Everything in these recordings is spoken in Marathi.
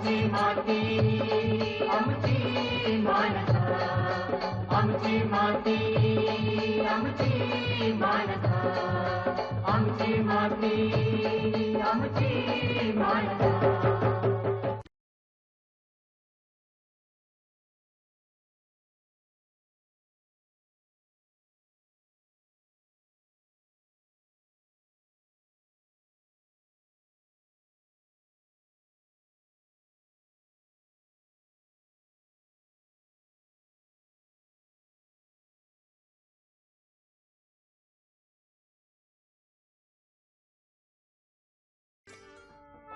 आमची माती आमची माती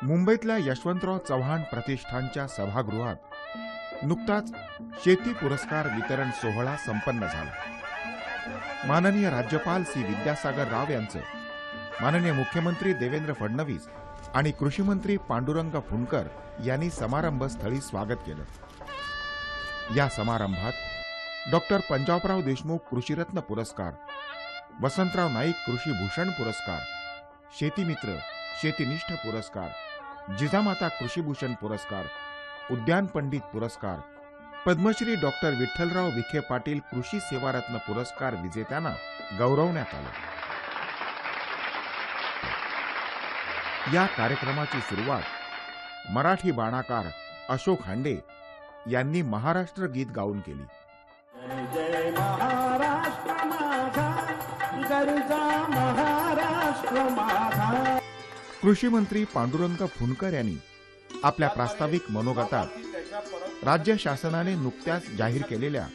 मुंबईतल्या यशवंतराव चव्हाण प्रतिष्ठानच्या सभागृहात नुकताच शेती पुरस्कार वितरण सोहळा संपन्न झाला. माननीय राज्यपाल सी. विद्यासागर राव यांचं माननीय मुख्यमंत्री देवेंद्र फडणवीस आणि कृषीमंत्री पांडुरंग फुंडकर यांनी समारंभस्थळी स्वागत केलं. या समारंभात डॉक्टर पंजाबराव देशमुख कृषीरत्न पुरस्कार वसंतराव नाईक कृषीभूषण पुरस्कार शेतीमित्र शेतीनिष्ठ पुरस्कार जिजामाता कृषीभूषण पुरस्कार उद्यान पंडित पुरस्कार पद्मश्री डॉक्टर विठ्ठलराव विखे पाटील कृषी सेवारत्न पुरस्कार विजेत्यांना गौरवण्यात आलं. या कार्यक्रमाची सुरुवात मराठी बाणाकार अशोक हांडे यांनी महाराष्ट्र गीत गाऊन केली. जय महाराष्ट्र माझा गरजा महाराष्ट्र माझा कृषी मंत्री पांडुरंग फुंडकर यांनी आपल्या प्रास्ताविक मनोगतात राज्य शासनाने नुकत्याच जाहीर केलेल्या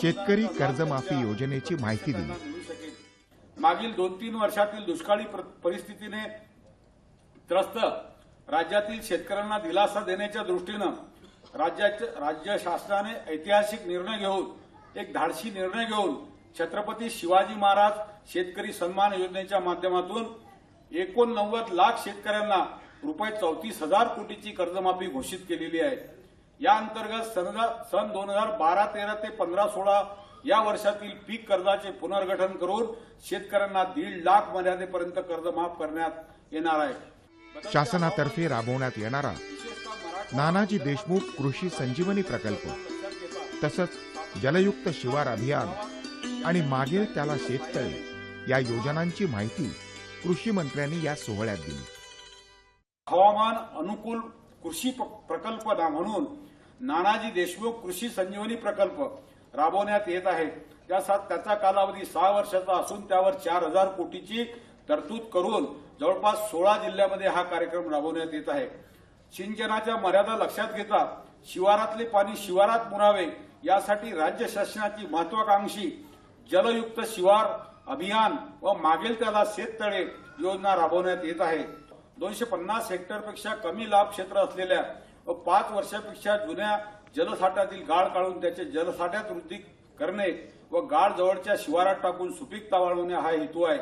शेतकरी कर्जमाफी योजनेची माहिती दिली. मागील दोन तीन वर्षातील दुष्काळी प्र- परिस्थितीने त्रस्त राज्यातील शेतकऱ्यांना दिलासा देण्याच्या दृष्टीनं राज्याच्या राज्य शासनाने ऐतिहासिक निर्णय घेऊन एक धाडशी निर्णय घेऊन छत्रपती शिवाजी महाराज शेतकरी सन्मान योजनेच्या माध्यमातून एकोणनव्वद लाख शेतकऱ्यांना रुपये चौतीस हजार कोटीची कर्जमाफी घोषित केलेली आहे. या अंतर्गत सन सन दोन हजार बारा तेरा ते पंधरा सोळा या वर्षातील पीक कर्जाचे पुनर्गठन करून शेतकऱ्यांना दीड लाख मर्यादेपर्यंत कर्ज माफ करण्यात येणार आहे. शासनातर्फे राबवण्यात येणारा नानाजी देशमुख कृषी संजीवनी प्रकल्प तसंच जलयुक्त शिवार अभियान आणि मागेल त्याला शेततळे या योजनांची माहिती कृषी मंत्र्यांनी या सोहळ्यात दिली. हवामान अनुकूल कृषी प- प्रकल्प म्हणून नानाजी देशमुख कृषी संजीवनी प्रकल्प राबवण्यात येत आहे. त्याचा कालावधी सहा वर्षाचा असून त्यावर चार हजार कोटीची तरतूद करून जवळपास सोळा जिल्ह्यामध्ये हा कार्यक्रम राबवण्यात येत आहे. सिंचनाच्या मर्यादा लक्षात घेता शिवारातले पाणी शिवारात मुरावे यासाठी राज्य शासनाची महत्वाकांक्षी जलयुक्त शिवार अभियान व मागेल त्याला शेततळे योजना राबवण्यात येत आहे. दोनशे पन्नास हेक्टरपेक्षा कमी लाभ क्षेत्र असलेल्या व पाच वर्षापेक्षा जुन्या जलसाठ्यातील गाळ काढून त्याचे जलसाठ्यात वृद्धी करणे व गाळ जवळच्या शिवारात टाकून सुपीकता वाढवणे हा हेतू आहे.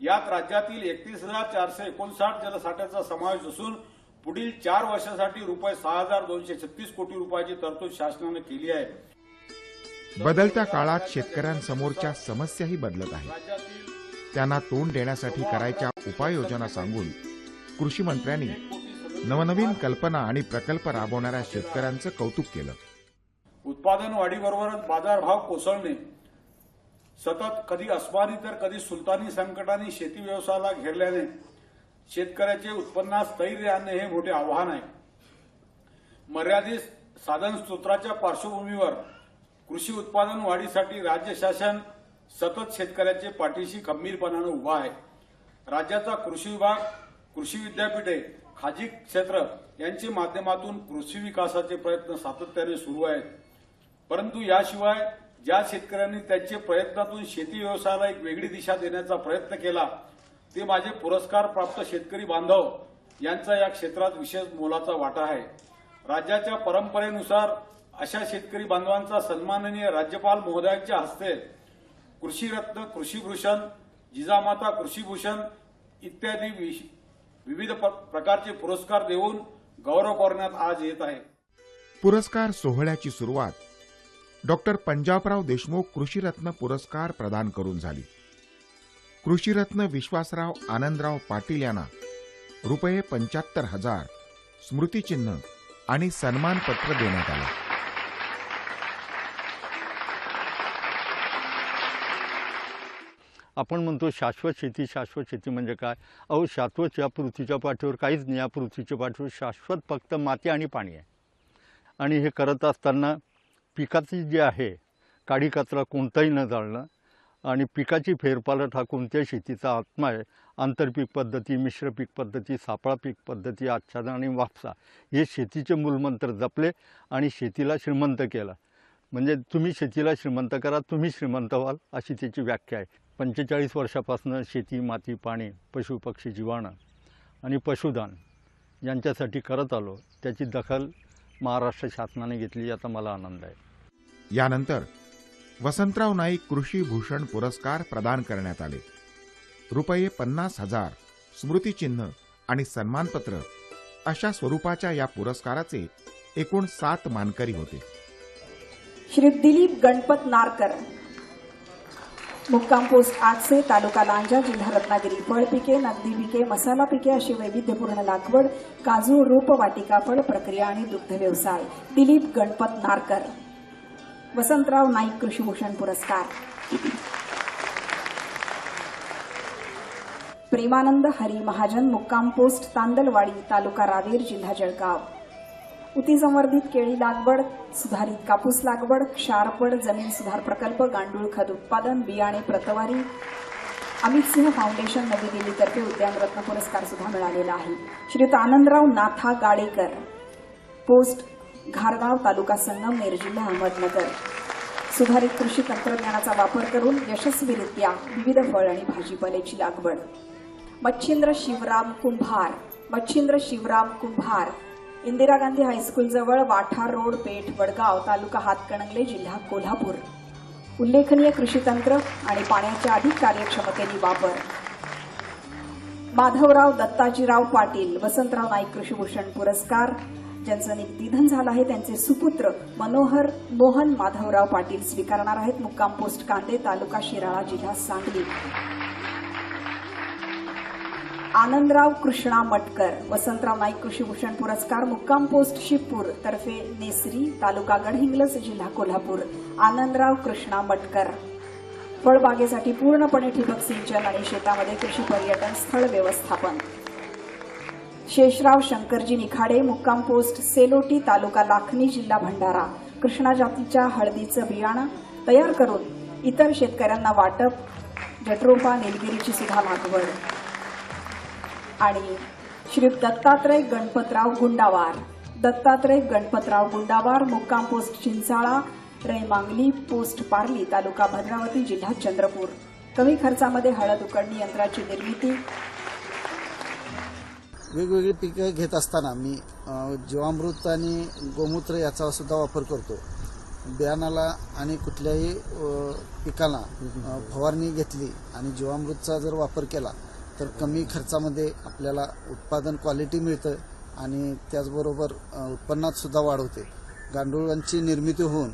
यात राज्यातील एकतीस हजार चारशे एकोणसाठ जलसाठ्याचा समावेश असून पुढील चार वर्षासाठी रुपये सहा हजार दोनशे छत्तीस कोटी रुपयाची तरतूद शासनाने केली आहे. बदलत्या काळात शेतकऱ्यांसमोरच्या समस्याही बदलत आहेत. त्यांना तोंड देण्यासाठी करायच्या उपाययोजना सांगून कृषी मंत्र्यांनी नवनवीन कल्पना आणि प्रकल्प राबवणाऱ्या शेतकऱ्यांचं कौतुक केलं. उत्पादन वाढीबरोबरच बाजारभाव कोसळणे सतत कधी अस्मानी तर कधी सुलतानी संकटाने शेती व्यवसायाला घेरल्याने शेतकऱ्याचे उत्पन्नास स्थैर्य आणणे हे मोठे आव्हान आहे. मर्यादित साधन स्तोत्राच्या पार्श्वभूमीवर कृषी उत्पादन वाढीसाठी राज्य शासन सतत शेतकऱ्याचे पाठीशी खंबीरपणानं उभा आहे. राज्याचा कृषी विभाग कृषी विद्यापीठे खाजगी क्षेत्र यांच्या माध्यमातून कृषी विकासाचे प्रयत्न सातत्याने सुरू आहेत. परंतु याशिवाय ज्या शेतकऱ्यांनी त्यांच्या प्रयत्नातून शेती व्यवसायाला एक वेगळी दिशा देण्याचा प्रयत्न केला ते माझे पुरस्कार प्राप्त शेतकरी बांधव यांचा या क्षेत्रात विशेष मोलाचा वाटा आहे. राज्याच्या परंपरेनुसार अशा शेतकरी बांधवांचा सन्माननीय राज्यपाल महोदयांच्या हस्ते कृषीरत्न कृषीभूषण जिजामाता कृषीभूषण इत्यादी विविध प- प्रकारचे पुरस्कार देऊन गौरव करण्यात आज येत आहे. पुरस्कार सोहळ्याची सुरुवात डॉक्टर पंजाबराव देशमुख कृषीरत्न पुरस्कार प्रदान करून झाली. कृषीरत्न विश्वासराव आनंदराव पाटील यांना रुपये पंच्याहत्तर हजार स्मृतिचिन्ह आणि सन्मानपत्र देण्यात आलं. आपण म्हणतो शाश्वत शेती शाश्वत शेती म्हणजे काय? अहो शाश्वत या पृथ्वीच्या पाठीवर काहीच नाही. या पृथ्वीच्या पाठीवर शाश्वत फक्त माती आणि पाणी आहे. आणि हे करत असताना पिकाची जी आहे काडी कचरा कोणताही न जाळणं आणि पिकाची फेरपालट हा कोणत्याही शेतीचा आत्मा आहे. आंतरपीक पद्धती मिश्र पीक पद्धती सापळा पीक पद्धती आच्छादन आणि वापसा हे शेतीचे मूलमंत्र जपले आणि शेतीला श्रीमंत केलं. म्हणजे तुम्ही शेतीला श्रीमंत करा तुम्ही श्रीमंत व्हाल अशी त्याची व्याख्या आहे. पंचेचाळीस वर्षापासून शेती माती पाणी पशुपक्षी जीवाणं आणि पशुधन यांच्यासाठी करत आलो. त्याची दखल महाराष्ट्र शासनाने घेतली याचा मला आनंद आहे. यानंतर वसंतराव नाईक कृषी भूषण पुरस्कार प्रदान करण्यात आले. रुपये पन्नास हजार स्मृतिचिन्ह आणि सन्मानपत्र अशा स्वरूपाच्या या पुरस्काराचे एकूण सात मानकरी होते. श्री दिलीप गणपत नारकर. मुक्काम पोस्ट आठसे तालुका लांजा जिल्हा रत्नागिरी फळ पिके नगदी पिके मसाला पिके अशी वैविध्यपूर्ण लागवड काजू रोपवाटिका फळ प्रक्रिया आणि दुग्ध व्यवसाय. दिलीप गणपत नारकर. वसंतराव नाईक कृषीभूषण पुरस्कार. प्रेमानंद हरी महाजन मुक्काम पोस्ट तांदलवाडी तालुका रावेर जिल्हा जळगाव. उतीसंवर्धित केळी लागवड सुधारित कापूस लागवड क्षारपड जमीन सुधार प्रकल्प गांडूळ खत उत्पादन बियाणे प्रतवारी. अमित सिंह फाउंडेशन नवी दिल्लीतर्फे उद्यानरत्न पुरस्कार सुद्धा मिळालेला आहे. श्रीयुत आनंदराव नाथा गाडेकर पोस्ट घारगाव तालुका संगमनेर जिल्हा अहमदनगर. सुधारित कृषी तंत्रज्ञानाचा वापर करून यशस्वीरित्या विविध फळ आणि भाजीपाल्याची लागवड. मच्छिंद्र शिवराम कुंभार मच्छिंद्र शिवराम कुंभार इंदिरा गांधी हायस्कूल जवळ वाठा रोड पेठ वडगाव तालुका हातकणंगले जिल्हा कोल्हापूर. उल्लेखनीय कृषी तंत्र आणि पाण्याच्या अधिक कार्यक्षमतेने वापर. माधवराव दत्ताजीराव पाटील वसंतराव नाईक कृषीभूषण पुरस्कार. ज्यांचं निधन झालं आहे त्यांचे सुपुत्र मनोहर मोहन माधवराव पाटील स्वीकारणार आहेत. मुक्काम पोस्ट कांदे तालुका शिराळा जिल्हा सांगली. आनंदराव कृष्णा मटकर वसंतराव नाईक कृषीभूषण पुरस्कार मुक्काम पोस्ट शिवपूर तर्फे नेसरी तालुका गडहिंग्लज जिल्हा कोल्हापूर. आनंदराव कृष्णा मटकर. फळबागेसाठी पूर्णपणे ठिबक सिंचन आणि शेतामध्ये कृषी पर्यटन स्थळ व्यवस्थापन. शेषराव शंकरजी निखाडे मुक्काम पोस्ट सेलोटी तालुका लाखनी जिल्हा भंडारा. कृष्णा जातीच्या हळदीचं बियाणं तयार करून इतर शेतकऱ्यांना वाटप. जटरोपा निलगिरीची सुद्धा लागवड आणि श्री दत्तात्रय गणपतराव गुंडावार. दत्तात्रय गणपतराव गुंडावार मुक्काम पोस्ट चिंचाळा रैमांगली पोस्ट पारली तालुका भद्रावती जिल्हा चंद्रपूर. कमी खर्चामध्ये हळद उकडणी यंत्राची निर्मिती. वेगवेगळी पिकं घेत असताना मी जीवामृत आणि गोमूत्र याचा सुद्धा वापर करतो. बियाणाला आणि कुठल्याही पिकाला फवारणी घेतली आणि जीवामृतचा जर वापर केला तर कमी खर्चामध्ये आपल्याला उत्पादन क्वालिटी मिळतं आणि त्याचबरोबर उत्पन्नात सुद्धा वाढ होते. गांडूळांची निर्मिती होऊन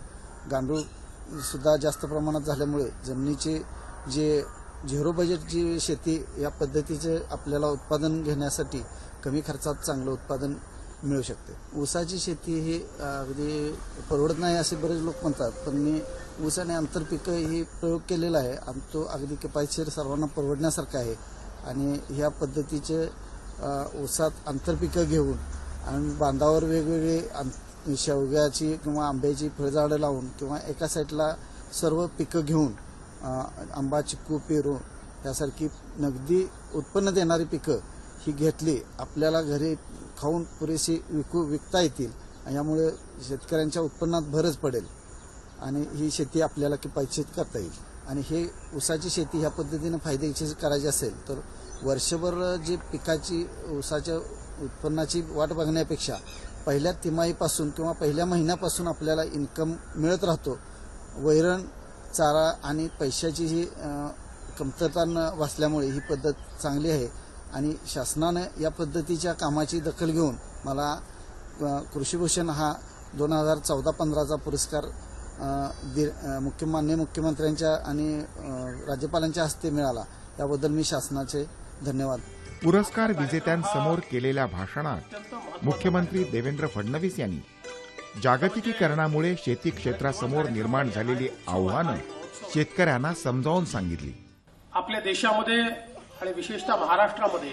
गांडूळ सुद्धा जास्त प्रमाणात झाल्यामुळे जमिनीचे जे झिरो बजेटची शेती या पद्धतीचे आपल्याला उत्पादन घेण्यासाठी कमी खर्चात चांगलं उत्पादन मिळू शकते. ऊसाची शेती ही अगदी परवडत नाही असे बरेच लोक म्हणतात पण मी ऊस आणि आंतरपिकं ही प्रयोग केलेला आहे. आणि तो अगदी किफायतशीर सर्वांना परवडण्यासारखा आहे. आणि ह्या पद्धतीचे ऊसात आंतरपिकं घेऊन आणि बांधावर वेगवेगळी आं- शेवग्याची किंवा आंब्याची फळझाडं लावून किंवा एका साईडला सर्व पिकं घेऊन आंबा चिक्कू पेरू यासारखी नगदी उत्पन्न देणारी पिकं ही घेतली आपल्याला घरी खाऊन पुरेशी विकू विकता येतील यामुळे शेतकऱ्यांच्या उत्पन्नात भरच पडेल आणि ही शेती आपल्याला किफायतशीर करता येईल. आणि हे ऊसाची शेती ह्या पद्धतीनं फायद्याची करायची असेल तर वर्षभर जे पिकाची ऊसाच्या उत्पन्नाची वाट बघण्यापेक्षा पहिल्या तिमाहीपासून किंवा पहिल्या महिन्यापासून आपल्याला इन्कम मिळत राहतो. वैरण चारा आणि पैशाची ही कमतरता न वाचल्यामुळे ही पद्धत चांगली आहे. आणि शासनानं या पद्धतीच्या कामाची दखल घेऊन मला कृषीभूषण हा दोन हजार चौदा पंधराचा पुरस्कार मुख्य मान्य मुख्यमंत्र्यांच्या आणि राज्यपालांच्या हस्ते मिळाला. याबद्दल मी शासनाचे धन्यवाद. पुरस्कार विजेत्यांसमोर केलेल्या भाषणात मुख्यमंत्री देवेंद्र फडणवीस यांनी जागतिकीकरणामुळे शेती क्षेत्रासमोर निर्माण झालेली आव्हानं शेतकऱ्यांना समजावून सांगितली. आपल्या देशामध्ये आणि विशेषतः महाराष्ट्रामध्ये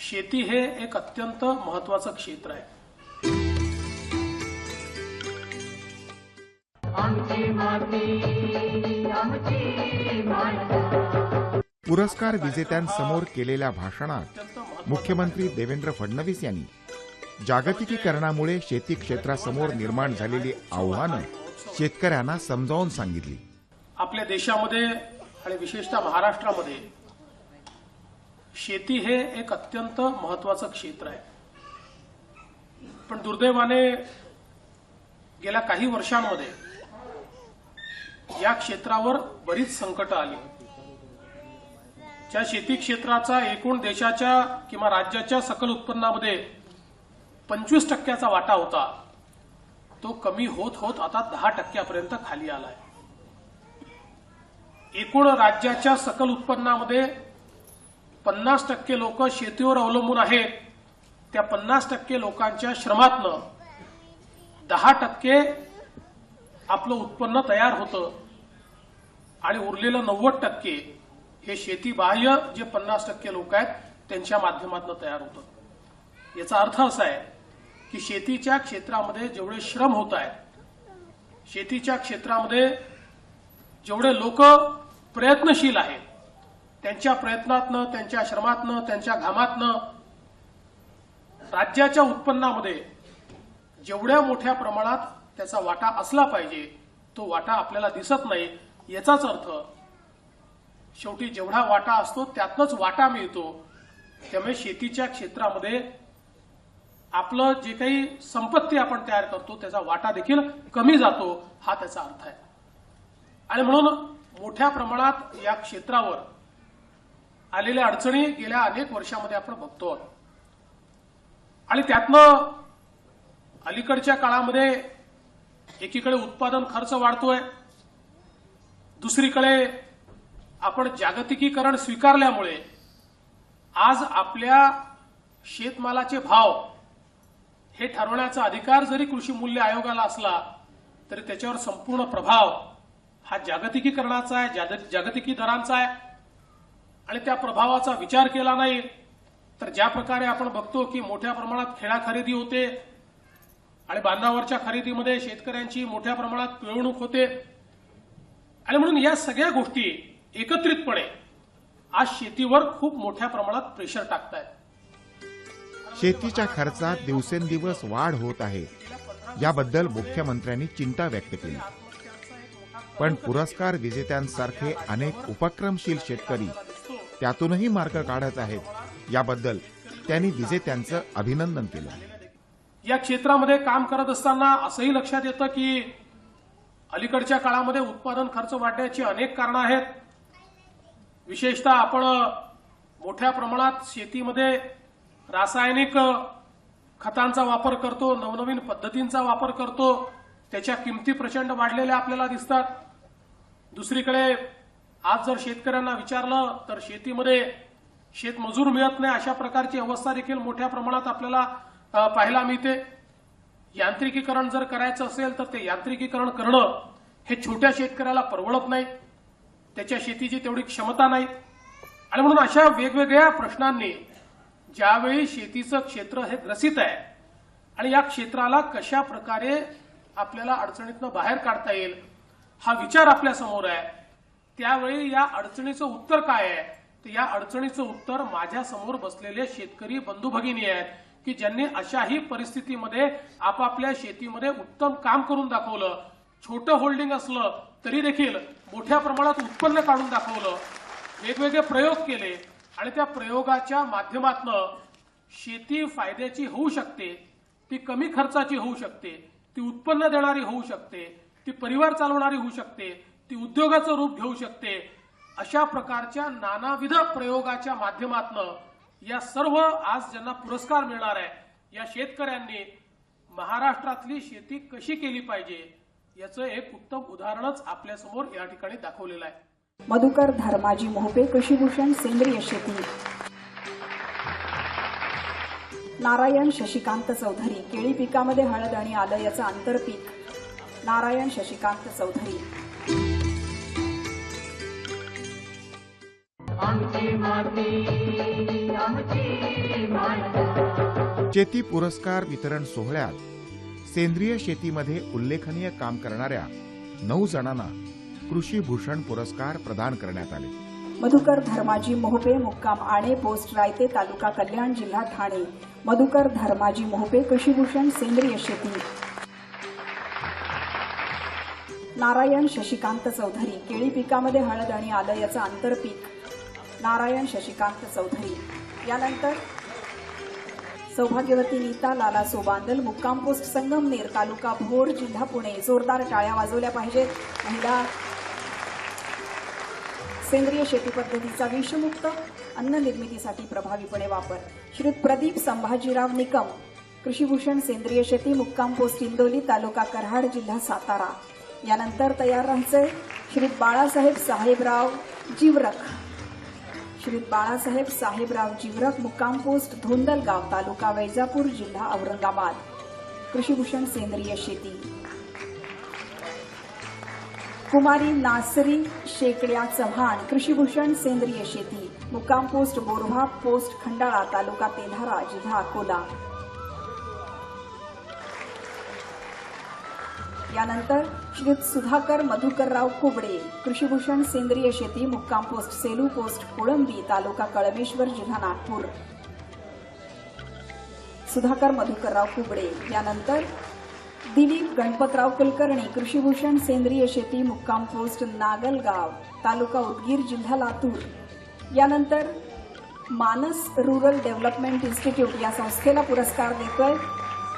शेती हे एक अत्यंत महत्वाचं क्षेत्र आहे. आमची माती आमची माणसं पुरस्कार विजेत्यांसमोर केलेल्या भाषणात मुख्यमंत्री देवेंद्र फडणवीस यांनी जागतिकीकरणामुळे शेती क्षेत्रासमोर निर्माण झालेली आव्हानं शेतकऱ्यांना समजावून सांगितली. आपल्या देशामध्ये आणि विशेषतः महाराष्ट्रामध्ये शेती हे एक अत्यंत महत्वाचं क्षेत्र आहे. पण दुर्दैवाने गेल्या काही वर्षांमध्ये या क्षेत्रावर बरीच संकट आली. ज्या शेती क्षेत्राचा एकूण देशाच्या किंवा राज्याच्या सकल उत्पन्नामध्ये पंचवीस टक्क्याचा वाटा होता तो कमी होत होत आता दहा टक्क्यापर्यंत खाली आलाय. एकूण राज्याच्या सकल उत्पन्नामध्ये पन्नास टक्के लोक शेतीवर अवलंबून आहेत. त्या पन्नास टक्के लोकांच्या श्रमातनं दहा टक्के आपलं उत्पन्न तयार होतं. आणि उरलेलं नव्वद टक्के हे शेतीबाह्य जे पन्नास टक्के लोक आहेत त्यांच्या माध्यमातून तयार होतं. याचा अर्थ असा आहे की शेतीच्या क्षेत्रामध्ये जेवढे श्रम होत आहेत शेतीच्या क्षेत्रामध्ये जेवढे लोक प्रयत्नशील आहेत त्यांच्या प्रयत्नातनं त्यांच्या श्रमातनं त्यांच्या घामातनं राज्याच्या उत्पन्नामध्ये जेवढ्या मोठ्या प्रमाणात त्याचा वाटा असला पाहिजे तो वाटा आपल्याला दिसत नाही याचाच अर्थ शेवटी जेवढा वाटा असतो त्यातनंच वाटा मिळतो. त्यामुळे शेतीच्या क्षेत्रामध्ये आपलं जे काही संपत्ती आपण तयार करतो त्याचा वाटा देखील कमी जातो हा त्याचा अर्थ आहे. आणि म्हणून मोठ्या प्रमाणात या क्षेत्रावर आलेल्या अडचणी गेल्या अनेक वर्षामध्ये आपण बघतो. आणि त्यातनं अलीकडच्या काळामध्ये एकीकडे उत्पादन खर्च वाढतोय दुसरीकडे आपण जागतिकीकरण स्वीकारल्यामुळे आज आपल्या शेतमालाचे भाव हे ठरवण्याचा अधिकार जरी कृषी मूल्य आयोगाला असला तरी त्याच्यावर संपूर्ण प्रभाव हा जागतिकीकरणाचा आहे जागतिकी दरांचा आहे. आणि त्या प्रभावाचा विचार केला नाही तर ज्या प्रकारे आपण बघतो की मोठ्या प्रमाणात खेळा खरेदी होते आणि बांधावरच्या खरेदीमध्ये शेतकऱ्यांची मोठ्या प्रमाणात पिळवणूक होते आणि म्हणून या सगळ्या गोष्टी एकत्रितपणे आज शेतीवर खूप मोठ्या प्रमाणात प्रेशर टाकतायत. शेतीच्या खर्चात दिवसेंदिवस वाढ होत आहे. याबद्दल मुख्यमंत्र्यांनी चिंता व्यक्त केली. पण पुरस्कार विजेत्यांसारखे अनेक उपक्रमशील शेतकरी त्यातूनही मार्ग काढत आहेत. याबद्दल त्यांनी विजेत्यांचं अभिनंदन केलं. या क्षेत्रामध्ये काम करत असताना असंही लक्षात येतं की अलीकडच्या काळामध्ये उत्पादन खर्च वाढण्याची अनेक कारणं आहेत. विशेषतः आपण मोठ्या प्रमाणात शेतीमध्ये रासायनिक खतांचा वापर करतो नवनवीन पद्धतींचा वापर करतो. त्याच्या किमती प्रचंड वाढलेल्या आपल्याला दिसतात. दुसरीकडे आज जर शेतकऱ्यांना विचारलं तर शेतीमध्ये शेतमजूर मिळत नाही अशा प्रकारची अवस्था देखील मोठ्या प्रमाणात आपल्याला पाहायला मिळते. यांत्रिकीकरण जर करायचं असेल तर ते यांत्रिकीकरण करणं हे छोट्या शेतकऱ्याला परवडत नाही. त्याच्या शेतीची तेवढी क्षमता नाही. आणि म्हणून अशा वेगवेगळ्या प्रश्नांनी ज्यावेळी शेतीचं क्षेत्र हे ग्रसित आहे आणि या क्षेत्राला कशा प्रकारे आपल्याला अडचणीतनं बाहेर काढता येईल हा विचार आपल्यासमोर आहे. त्यावेळी या अडचणीचं उत्तर काय आहे? तर या अडचणीचं उत्तर माझ्यासमोर बसलेले शेतकरी बंधू भगिनी आहेत. की ज्यांनी अशाही परिस्थितीमध्ये आपापल्या शेतीमध्ये उत्तम काम करून दाखवलं छोटं होल्डिंग असलं तरी देखील मोठ्या प्रमाणात उत्पन्न काढून दाखवलं वेगवेगळे प्रयोग केले आणि त्या प्रयोगाच्या माध्यमातनं शेती फायद्याची होऊ शकते ती कमी खर्चाची होऊ शकते ती उत्पन्न देणारी होऊ शकते ती परिवार चालवणारी होऊ शकते ती उद्योगाचं रूप घेऊ शकते अशा प्रकारच्या नानाविध प्रयोगाच्या माध्यमातनं या सर्व आज ज्यांना पुरस्कार मिळणार आहे या शेतकऱ्यांनी महाराष्ट्रातली शेती कशी केली पाहिजे याचं एक उत्तम उदाहरणच आपल्यासमोर या ठिकाणी दाखवलेलं आहे. मधुकर धर्माजी मोहपे कृषीभूषण सेंद्रिय शेती. नारायण शशिकांत चौधरी केळी पिकामध्ये हळद आणि आलं याचं आंतरपीक नारायण शशिकांत चौधरी. आमची माती शेती पुरस्कार वितरण सोहळ्यात सेंद्रिय शेतीमध्ये उल्लेखनीय काम करणाऱ्या नऊ जणांना कृषी भूषण पुरस्कार प्रदान करण्यात आले. मधुकर धर्माजी मोहपे मुक्काम आणे पोस्ट रायते तालुका कल्याण जिल्हा ठाणे. मधुकर धर्माजी मोहपे कृषीभूषण सेंद्रिय शेती. नारायण शशिकांत चौधरी केळी पिकामध्ये हळद आणि आलं याचं आंतरपीक. नारायण शशिकांत चौधरी यानंतर सौभाग्यवती नीता लाला सोबांदल मुक्काम पोस्ट संगमनेर तालुका भोर जिल्हा पुणे. जोरदार टाळ्या वाजवल्या पाहिजेत महिला सेंद्रिय शेती पद्धतीचा विषमुक्त अन्न निर्मितीसाठी प्रभावीपणे वापर. श्री प्रदीप संभाजीराव निकम कृषीभूषण सेंद्रिय शेती मुक्काम पोस्ट इंदोली तालुका कराड जिल्हा सातारा. यानंतर तयार राहायचंय श्री बाळासाहेब साहेबराव जीवरख. श्री बाळासाहेब साहेबराव जिवरक मुक्काम पोस्ट धोंदलगाव तालुका वैजापूर जिल्हा औरंगाबाद. कृषीभूषण सेंद्रिय शेती. कुमारी नासरी शेकड्या चव्हाण कृषीभूषण सेंद्रिय शेती. मुक्काम पोस्ट बोरभा पोस्ट खंडाळा तालुका तेल्हारा जिल्हा अकोला. यानंतर श्री सुधाकर मधुकरराव कुबडे कृषीभूषण सेंद्रिय शेती मुक्काम पोस्ट सेलू पोस्ट कोळंबी तालुका कळमेश्वर जिल्हा नागपूर. सुधाकर मधुकरराव कुबडे. यानंतर दिलीप गणपतराव कुलकर्णी कृषीभूषण सेंद्रिय शेती मुक्काम पोस्ट नागलगाव तालुका उदगीर जिल्हा लातूर. यानंतर मानस रुरल डेव्हलपमेंट इन्स्टिट्यूट या संस्थेला पुरस्कार देतोय.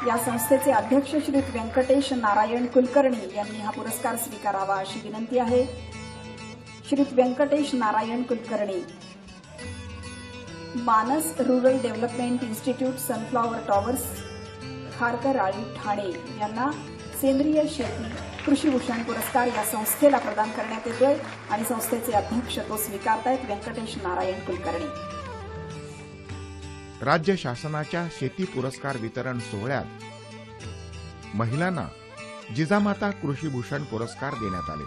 या संस्थेचे अध्यक्ष श्री व्यंकटेश नारायण कुलकर्णी यांनी हा पुरस्कार स्वीकारावा अशी विनंती आहे. Shri Venkatesh Narayan Kulkarni Manas rural development institute sunflower towers Kharkar आळी ठाणे यांना सेंद्रिय शेती कृषीभूषण पुरस्कार या संस्थेला प्रदान करण्यात येतोय आणि संस्थेचे अध्यक्ष तो स्वीकारतायत व्यंकटेश नारायण कुलकर्णी. राज्य शासनाच्या शेती पुरस्कार वितरण सोहळ्यात महिलांना जिजामाता कृषीभूषण पुरस्कार देण्यात आले.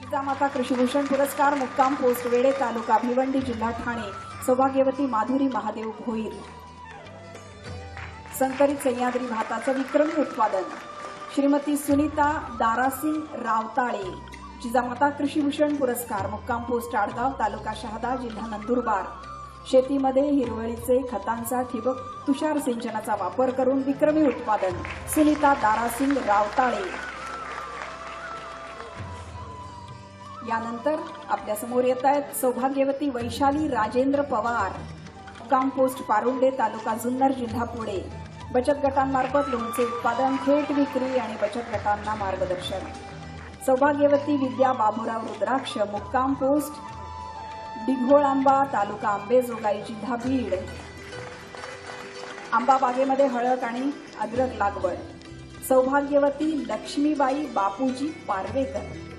जिजामाता कृषीभूषण पुरस्कार मुक्काम पोस्ट वेडे तालुका भिवंडी जिल्हा ठाणे. सौभाग्यवती माधुरी महादेव भोईर संकरित सह्याद्री भाताचं विक्रमी उत्पादन. श्रीमती सुनीता दारासिंग रावताळे. जिजामाता कृषीभूषण पुरस्कार मुक्काम पोस्ट आडगाव तालुका शहादा जिल्हा नंदुरबार. शेतीमध्ये हिरवळीचे खतांचा ठिबक तुषार सिंचनाचा वापर करून विक्रमी उत्पादन. सुनीता दारासिंग रावताळे. यानंतर आपल्यासमोर येत आहेत सौभाग्यवती वैशाली राजेंद्र पवार. मुक्काम पोस्ट पारुंडे तालुका जुन्नर जिल्हा पुणे. बचत गटांमार्फत लोणचे उत्पादन थेट विक्री आणि बचत गटांना मार्गदर्शन. सौभाग्यवती विद्या बाबुराव रुद्राक्ष मुक्काम पोस्ट डिघोळांबा तालुका आंबेजोगाई जिल्हा बीड आंबा बागेमध्ये हळद आणि अद्रक लागवड. सौभाग्यवती लक्ष्मीबाई बापूजी पारवेकर.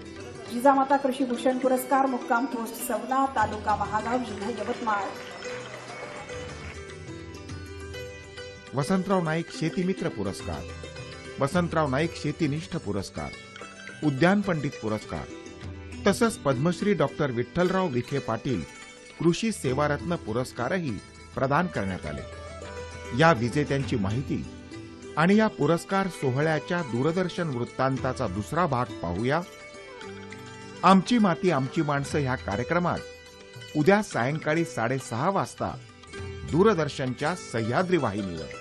जिजामाता कृषी भूषण पुरस्कार मुक्काम पोस्ट सवना तालुका महागाव जिल्हा यवतमाळ. वसंतराव नाईक शेतीमित्र पुरस्कार. वसंतराव नाईक शेतीनिष्ठ पुरस्कार. उद्यान पंडित पुरस्कार. तसंच पद्मश्री डॉक्टर विठ्ठलराव विखे पाटील कृषी सेवारत्न पुरस्कारही प्रदान करण्यात आले. या विजेत्यांची माहिती आणि या पुरस्कार सोहळ्याच्या दूरदर्शन वृत्तांताचा दुसरा भाग पाहूया. आमची माती आमची माणसं ह्या कार्यक्रमात उद्या सायंकाळी साडेसहा वाजता दूरदर्शनच्या सह्याद्री वाहिनीवर.